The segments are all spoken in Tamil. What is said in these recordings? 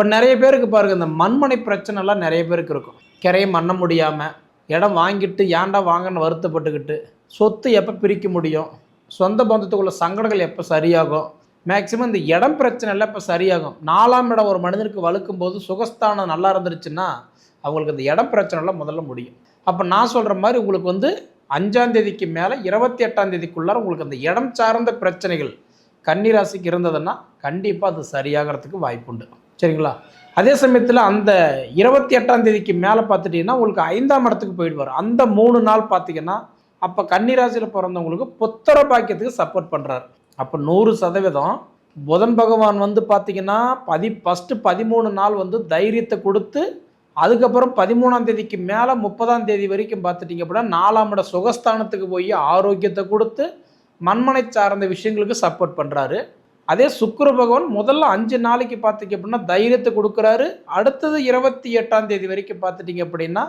இப்போ நிறைய பேருக்கு பாருங்கள் இந்த மண்மனை பிரச்சனைலாம் நிறைய பேருக்கு இருக்கும். கிரையை மண்ண முடியாமல் இடம் வாங்கிட்டு ஏன்டா வாங்கன்னு வருத்தப்பட்டுக்கிட்டு சொத்து எப்போ பிரிக்க முடியும்? சொந்த பந்தத்துக்குள்ள சங்கடங்கள் எப்போ சரியாகும்? மேக்சிமம் இந்த இடம் பிரச்சனை எல்லாம் இப்போ சரியாகும். நாலாம் இடம் ஒரு மனிதனுக்கு வலுக்கும் போது சுகஸ்தானம் நல்லா இருந்துருச்சுன்னா அவங்களுக்கு இந்த இடம் பிரச்சனைலாம் முதல்ல முடியும். அப்போ நான் சொல்கிற மாதிரி உங்களுக்கு வந்து அஞ்சாம் தேதிக்கு மேலே இருபத்தி எட்டாம் தேதிக்குள்ளார உங்களுக்கு அந்த இடம் சார்ந்த பிரச்சனைகள் கன்னிராசிக்கு இருந்ததுன்னா கண்டிப்பாக அது சரியாகிறதுக்கு வாய்ப்புண்டு. சரிங்களா? அதே சமயத்தில் அந்த இருபத்தி எட்டாம் தேதிக்கு மேலே பார்த்துட்டிங்கன்னா உங்களுக்கு ஐந்தாம் இடத்துக்கு போயிடுவார் அந்த மூணு நாள் பார்த்தீங்கன்னா அப்போ கன்னிராசியில் பிறந்தவங்களுக்கு புத்திர பாக்கியத்துக்கு சப்போர்ட் பண்ணுறாரு அப்போ நூறு சதவீதம். புதன் பகவான் வந்து பார்த்தீங்கன்னா பதி ஃபஸ்ட்டு பதிமூணு நாள் வந்து தைரியத்தை கொடுத்து அதுக்கப்புறம் பதிமூணாம் தேதிக்கு மேலே முப்பதாம் தேதி வரைக்கும் பார்த்துட்டிங்க அப்படின்னா நாலாம் இட சுகஸ்தானத்துக்கு போய் ஆரோக்கியத்தை கொடுத்து மண்மனை சார்ந்த விஷயங்களுக்கு சப்போர்ட் பண்ணுறாரு அதே சுக்கர பகவான் முதல்ல அஞ்சு நாளைக்கு பார்த்திங்க அப்படின்னா தைரியத்தை கொடுக்குறாரு. அடுத்தது இருபத்தி எட்டாம் தேதி வரைக்கும் பார்த்துட்டிங்க அப்படின்னா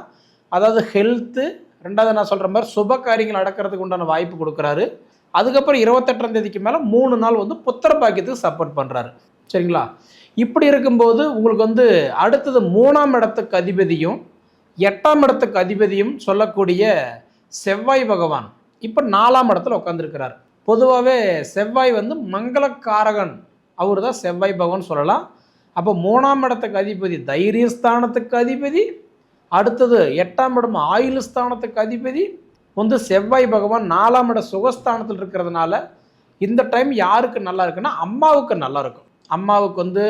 அதாவது ஹெல்த்து ரெண்டாவது நான் சொல்கிற மாதிரி சுப காரியங்கள் நடக்கிறதுக்கு உண்டான வாய்ப்பு கொடுக்குறாரு. அதுக்கப்புறம் இருபத்தெட்டாம் தேதிக்கு மேலே மூணு நாள் வந்து புத்திர பாக்கியத்துக்கு சப்போர்ட் பண்ணுறாரு சரிங்களா? இப்படி இருக்கும்போது உங்களுக்கு வந்து அடுத்தது மூணாம் இடத்துக்கு அதிபதியும் எட்டாம் இடத்துக்கு அதிபதியும் சொல்லக்கூடிய செவ்வாய் பகவான் இப்போ நாலாம் இடத்துல உட்காந்துருக்கிறார் பொதுவாகவே செவ்வாய் வந்து மங்களக்காரகன். அவர் தான் செவ்வாய் பகவான் சொல்லலாம். அப்போ மூணாம் இடத்துக்கு அதிபதி தைரியஸ்தானத்துக்கு அதிபதி. அடுத்தது எட்டாம் இடம் ஆயுள் ஸ்தானத்துக்கு அதிபதி. வந்து செவ்வாய் பகவான் நாலாம் இட சுகஸ்தானத்தில் இருக்கிறதுனால இந்த டைம் யாருக்கு நல்லா இருக்குன்னா அம்மாவுக்கு நல்லா இருக்கும். அம்மாவுக்கு வந்து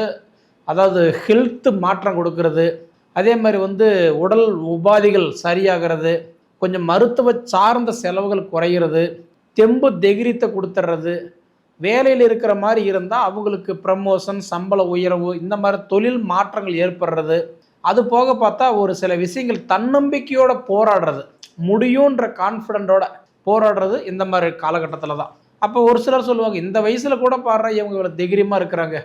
அதாவது ஹெல்த்து மாற்றம் கொடுக்கறது. அதே மாதிரி வந்து உடல் உபாதைகள் சரியாகிறது. கொஞ்சம் மருத்துவ சார்ந்த செலவுகள் குறையிறது தெம்பு தெகிரித்தை கொடுத்துட்றது வேலையில் இருக்கிற மாதிரி இருந்தால் அவங்களுக்கு ப்ரமோஷன் சம்பள உயர்வு இந்த மாதிரி தொழில் மாற்றங்கள் ஏற்படுறது. அது போக பார்த்தா ஒரு சில விஷயங்கள் தன்னம்பிக்கையோட போராடுறது. முடியுன்ற கான்ஃபிடென்ட்டோட போராடுறது இந்த மாதிரி காலகட்டத்தில் தான். அப்போ ஒரு சிலர் சொல்லுவாங்க இந்த வயசில் கூட பாடுற இவங்க இவ்வளோ தைரியமாக இருக்கிறாங்க.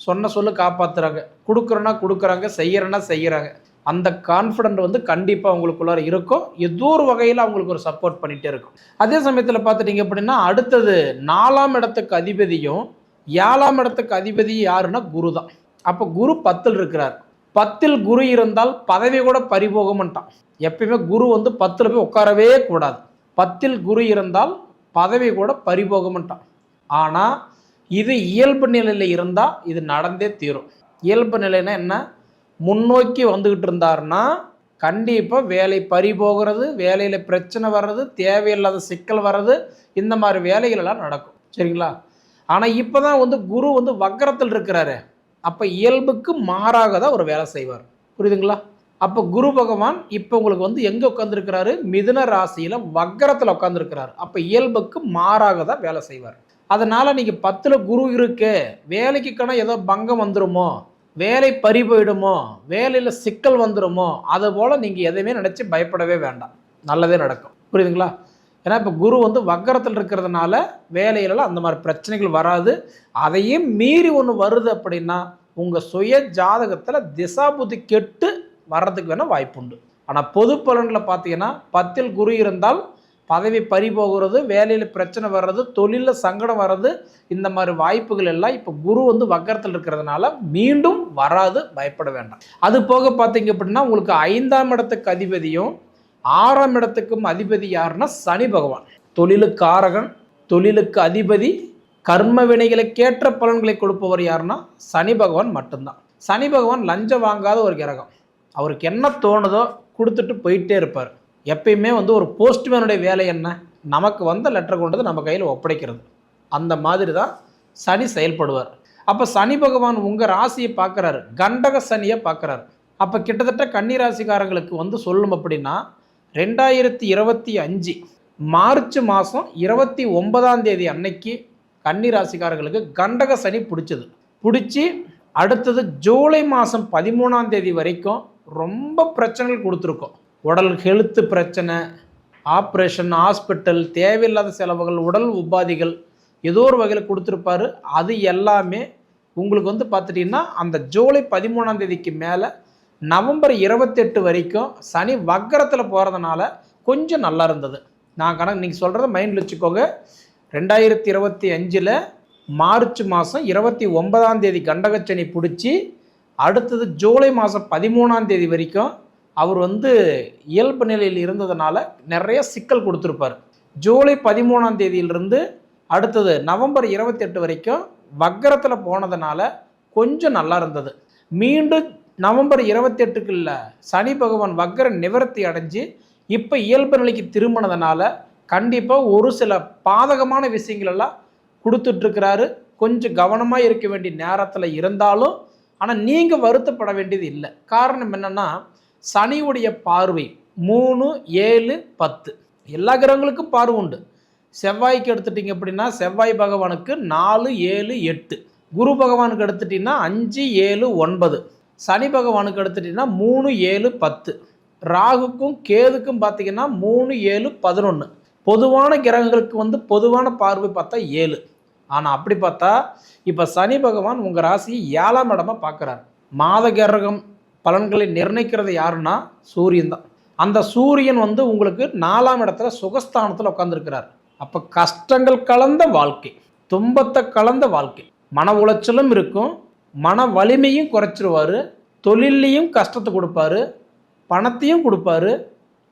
சொன்ன சொல்லு காப்பாற்றுறாங்க கொடுக்குறோன்னா கொடுக்குறாங்க செய்கிறேன்னா செய்கிறாங்க அந்த கான்ஃபிடென்ட் வந்து கண்டிப்பாக அவங்களுக்குள்ளார இருக்கும். ஏதோ ஒரு வகையில் அவங்களுக்கு ஒரு சப்போர்ட் பண்ணிகிட்டே இருக்கும். அதே சமயத்தில் பார்த்துட்டிங்க அப்படின்னா அடுத்தது நாலாம் இடத்துக்கு அதிபதியும் ஏழாம் இடத்துக்கு அதிபதி யாருன்னா குரு தான். அப்போ குரு பத்தில் இருக்கிறார். பத்தில் குரு இருந்தால் பதவி கூட பறிபோகமாட்டான் எப்பயுமே குரு வந்து பத்தில் போய் உட்காரவே கூடாது. பத்தில் குரு இருந்தால் பதவி கூட பறிபோகமாட்டான் ஆனால் இது இயல்பு நிலையில் இருந்தால் இது நடந்தே தீரும். இயல்பு நிலைன்னா என்ன? முன்னோக்கி வந்துக்கிட்டு இருந்தாருன்னா கண்டிப்பாக வேலை பறி போகிறது வேலையில் பிரச்சனை வர்றது தேவையில்லாத சிக்கல் வர்றது இந்த மாதிரி வேலைகள் எல்லாம் நடக்கும். சரிங்களா? ஆனால் இப்போ தான் வந்து குரு வந்து வக்கரத்தில் இருக்கிறாரு. அப்போ இயல்புக்கு மாறாக தான் ஒரு வேலை செய்வார். புரியுதுங்களா? அப்போ குரு பகவான் இப்போ உங்களுக்கு வந்து எங்கே உட்காந்துருக்கிறாரு மிதுன ராசியில் வக்கரத்தில் உட்காந்துருக்கிறாரு அப்போ இயல்புக்கு மாறாக தான் வேலை செய்வார். அதனால் நீங்கள் பத்தில் குரு இருக்கு வேலைக்கு கணம் ஏதோ பங்கம் வந்துருமோ வேலை பறி போயிடுமோ வேலையில் சிக்கல் வந்துடுமோ அது போல் நீங்கள் எதையுமே நினச்சி பயப்படவே வேண்டாம். நல்லதே நடக்கும். புரியுதுங்களா? ஏன்னா இப்போ குரு வந்து வக்கரத்தில் இருக்கிறதுனால வேலையிலலாம் அந்த மாதிரி பிரச்சனைகள் வராது. அதையும் மீறி ஒன்று வருது அப்படின்னா உங்கள் சுய ஜாதகத்தில் திசாபுதி கெட்டு வர்றதுக்கு வேணால் வாய்ப்புண்டு. ஆனால் பொது பலனில் பார்த்தீங்கன்னா பத்தில் குரு இருந்தால் பதவி பறி போகிறது வேலையில் பிரச்சனை வர்றது தொழிலில் சங்கடம் வர்றது இந்த மாதிரி வாய்ப்புகள் எல்லாம் இப்போ குரு வந்து வக்கரத்தில் இருக்கிறதுனால மீண்டும் வராது பயப்பட வேண்டாம். அது போக பார்த்தீங்க அப்படின்னா உங்களுக்கு ஐந்தாம் இடத்துக்கு அதிபதியும் ஆறாம் இடத்துக்கும் அதிபதி யாருன்னா சனி பகவான். தொழிலுக்கு ஆரகன் தொழிலுக்கு அதிபதி கர்ம வினைகளுக்கேற்ற பலன்களை கொடுப்பவர் யாருன்னா சனி பகவான் மட்டும்தான். சனி பகவான் லஞ்சம் வாங்காத ஒரு கிரகம். அவருக்கு என்ன தோணுதோ கொடுத்துட்டு போயிட்டே இருப்பார். எப்பயுமே வந்து ஒரு போஸ்ட்மேனுடைய வேலை என்ன? நமக்கு வந்த லெட்டர் கொண்டது நம்ம கையில் ஒப்படைக்கிறது. அந்த மாதிரி தான் சனி செயல்படுவார். அப்போ சனி பகவான் உங்கள் ராசியை பார்க்குறாரு. கண்டக சனியை பார்க்குறாரு. அப்போ கிட்டத்தட்ட கன்னி ராசிக்காரங்களுக்கு வந்து சொல்லும் அப்படின்னா ரெண்டாயிரத்தி இருபத்தி அஞ்சு மார்ச் மாதம் இருபத்தி ஒன்பதாம் தேதி அன்னைக்கு கன்னிராசிக்காரர்களுக்கு கண்டக சனி பிடிச்சது. பிடிச்சி அடுத்தது ஜூலை மாதம் பதிமூணாம் தேதி வரைக்கும் ரொம்ப பிரச்சனைகள் கொடுத்துருக்கோம். உடல் ஹெல்த்து பிரச்சனை ஆப்ரேஷன் ஹாஸ்பிட்டல் தேவையில்லாத செலவுகள் உடல் உபாதிகள் ஏதோ ஒரு வகையில் கொடுத்துருப்பாரு. அது எல்லாமே உங்களுக்கு வந்து பார்த்துட்டிங்கன்னா அந்த ஜூலை பதிமூணாம் தேதிக்கு மேலே நவம்பர் இருபத்தெட்டு வரைக்கும் சனி வக்கரத்தில் போகிறதுனால கொஞ்சம் நல்லா இருந்தது. நான் கணக்கு நீங்கள் சொல்கிறத மைண்டில் வச்சுக்கோங்க. ரெண்டாயிரத்தி இருபத்தி அஞ்சில் மார்ச் மாதம் இருபத்தி ஒன்பதாம் தேதி கண்டகச்சனி பிடிச்சி அடுத்தது ஜூலை மாதம் பதிமூணாம் தேதி வரைக்கும் அவர் வந்து இயல்பு நிலையில் இருந்ததுனால நிறைய சிக்கல் கொடுத்துருப்பார். ஜூலை பதிமூணாம் தேதியிலிருந்து அடுத்தது நவம்பர் இருபத்தெட்டு வரைக்கும் வக்கரத்தில் போனதுனால கொஞ்சம் நல்லா இருந்தது. மீண்டும் நவம்பர் இருபத்தெட்டுக்கு இல்லை சனி பகவான் வக்கர நிவர்த்தி அடைஞ்சு இப்போ இயல்பு நிலைக்கு திரும்பினதுனால கண்டிப்பாக ஒரு சில பாதகமான விஷயங்களெல்லாம் கொடுத்துட்ருக்கிறாரு. கொஞ்சம் கவனமாக இருக்க வேண்டிய நேரத்தில் இருந்தாலும் ஆனால் நீங்கள் வருத்தப்பட வேண்டியது இல்லை. காரணம் என்னென்னா சனியுடைய பார்வை மூணு ஏழு பத்து. எல்லா கிரகங்களுக்கும் பார்வை உண்டு. செவ்வாய்க்கு எடுத்துட்டிங்க அப்படின்னா செவ்வாய் பகவானுக்கு நாலு ஏழு எட்டு. குரு பகவானுக்கு எடுத்துட்டிங்கன்னா அஞ்சு ஏழு ஒன்பது. சனி பகவானுக்கு எடுத்துட்டிங்கன்னா மூணு ஏழு பத்து. ராகுக்கும் கேதுக்கும் பார்த்தீங்கன்னா மூணு ஏழு பதினொன்று பொதுவான கிரகங்களுக்கு வந்து பொதுவான பார்வை பார்த்தா ஏழு. ஆனால் அப்படி பார்த்தா இப்போ சனி பகவான் உங்கள் ராசியை ஏழாம் இடமா பார்க்குறாரு. மாத கிரகம் பலன்களை நிர்ணயிக்கிறது யாருன்னா சூரியன் தான். அந்த சூரியன் வந்து உங்களுக்கு நாலாம் இடத்துல சுகஸ்தானத்தில் உட்காந்துருக்கிறார் அப்போ கஷ்டங்கள் கலந்த வாழ்க்கை துன்பத்தை கலந்த வாழ்க்கை. மன உளைச்சலும் இருக்கும் மன வலிமையும் குறைச்சிருவார் தொழில்லையும் கஷ்டத்தை கொடுப்பாரு பணத்தையும் கொடுப்பாரு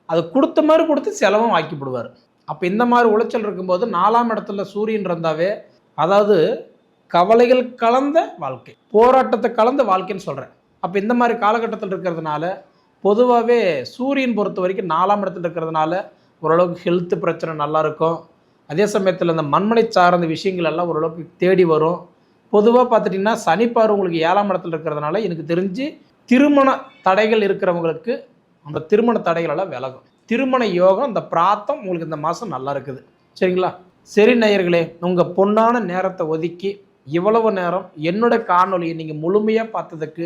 அது கொடுத்த மாதிரி கொடுத்து செலவும் ஆக்கிவிடுவார் அப்போ இந்த மாதிரி உளைச்சல் இருக்கும்போது நாலாம் இடத்துல சூரியன் இருந்தாவே அதாவது கவலைகள் கலந்த வாழ்க்கை போராட்டத்தை கலந்த வாழ்க்கைன்னு சொல்கிறேன் அப்போ இந்த மாதிரி காலகட்டத்தில் இருக்கிறதுனால பொதுவாகவே சூரியன் பொறுத்த வரைக்கும் நாலாம் இடத்துல இருக்கிறதுனால ஓரளவுக்கு ஹெல்த் பிரச்சனை நல்லாயிருக்கும் அதே சமயத்தில் இந்த மண்மனை சார்ந்த விஷயங்கள் எல்லாம் ஓரளவுக்கு தேடி வரும். பொதுவாக பார்த்துட்டிங்கன்னா சனிப்பார் உங்களுக்கு ஏழாம் இடத்துல இருக்கிறதுனால எனக்கு தெரிஞ்சு திருமண தடைகள் இருக்கிறவங்களுக்கு அந்த திருமண தடைகளெல்லாம் விலகும். திருமண யோகம் அந்த பிராத்தம் உங்களுக்கு இந்த மாதம் நல்லா இருக்குது. சரிங்களா? சரி நேயர்களே உங்கள் பொன்னான நேரத்தை ஒதுக்கி இவ்வளவு நேரம் என்னோட காணொலியை நீங்கள் முழுமையாக பார்த்ததுக்கு